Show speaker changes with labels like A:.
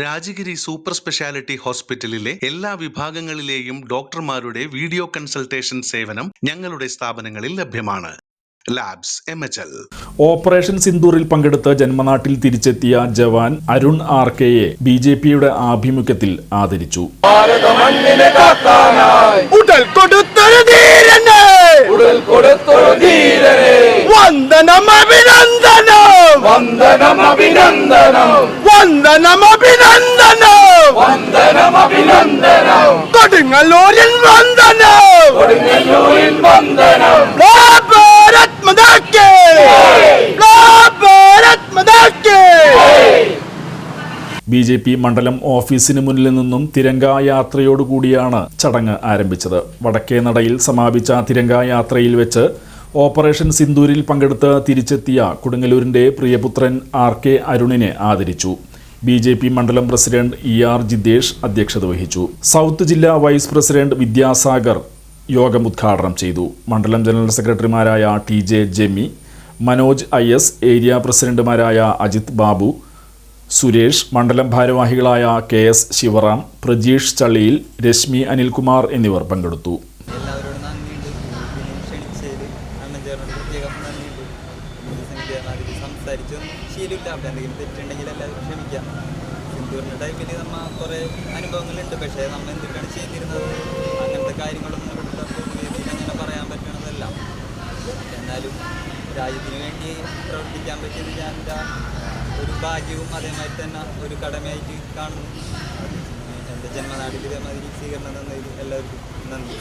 A: Rajagiri super speciality ഹോസ്പിറ്റലിലെ എല്ലാ വിഭാഗങ്ങളിലെയും ഡോക്ടർമാരുടെ വീഡിയോ കൺസൾട്ടേഷൻ സേവനം ഞങ്ങളുടെ സ്ഥാപനങ്ങളിൽ ലഭ്യമാണ്. Labs M H L.
B: Operation സിന്ദൂറിൽ പങ്കെടുത്ത് ജന്മനാട്ടിൽ തിരിച്ചെത്തിയ ജവാൻ അരുൺ ആർ കെയെ ബി ജെ പിയുടെ ആഭിമുഖ്യത്തിൽ ആദരിച്ചു.
C: ഉടൽ വന്ദനം അഭിനന്ദനം
D: വന്ദനം അഭിനന്ദനം
C: കൊടുങ്ങല്ലൂരിൽ വന്ദനം.
D: കൊടുങ്ങല്ലൂരിൽ വന്ദനം.
C: ഭാരത് മതാക്കേ ഭാരത് മതാക്കേ
B: ബി ജെ പി മണ്ഡലം ഓഫീസിന് മുന്നിൽ നിന്നും തിരങ്കായാത്രയോടുകൂടിയാണ് ചടങ്ങ് ആരംഭിച്ചത്. വടക്കേ നടയിൽ സമാപിച്ച തിരങ്കായാത്രയിൽ വെച്ച് ഓപ്പറേഷൻ സിന്ദൂരിൽ പങ്കെടുത്ത് തിരിച്ചെത്തിയ കൊടുങ്ങല്ലൂരിന്റെ പ്രിയപുത്രൻ ആർ കെ അരുണിനെ ആദരിച്ചു. ബി ജെ പി മണ്ഡലം പ്രസിഡന്റ് ഇ ആർ ജിദ്ദേഷ് അധ്യക്ഷത വഹിച്ചു. സൗത്ത് ജില്ലാ വൈസ് പ്രസിഡന്റ് വിദ്യാസാഗർ യോഗം ഉദ്ഘാടനം ചെയ്തു. മണ്ഡലം ജനറൽ സെക്രട്ടറിമാരായ T J Jemi Manoj I S area പ്രസിഡന്റുമാരായ അജിത് ബാബു സുരേഷ് മണ്ഡലം ഭാരവാഹികളായ കെ എസ് ശിവറാം പ്രജീഷ് ചള്ളിയിൽ രശ്മി അനിൽകുമാർ എന്നിവർ പങ്കെടുത്തു.
E: ഈ സംഗീത അതിൽ സംസാരിച്ചൊന്നും ശീലമില്ല അവിടെ എന്തെങ്കിലും തെറ്റുണ്ടെങ്കിൽ എല്ലാവരും ക്ഷമിക്കാം സിന്ധുവിന്റെ ടൈമിൽ നമ്മൾ കുറേ അനുഭവങ്ങളുണ്ട് പക്ഷേ നമ്മ എന്തിനാണ് ചെയ്തിരുന്നത് അങ്ങനത്തെ കാര്യങ്ങളൊന്നും പൊതുവേദിയിൽ അങ്ങനെ പറയാൻ പറ്റണതല്ല എന്നാലും രാജ്യത്തിന് വേണ്ടി പ്രവർത്തിക്കാൻ പറ്റിയത് ഞാൻ ഒരു ഭാഗ്യവും അതേമാതിരി തന്നെ ഒരു കടമയായിട്ട് കാണുന്നു എന്റെ ജന്മനാട്ടിൽ ഇതേമാതിരി സ്വീകരണം തന്നതിൽ എല്ലാവർക്കും നന്ദി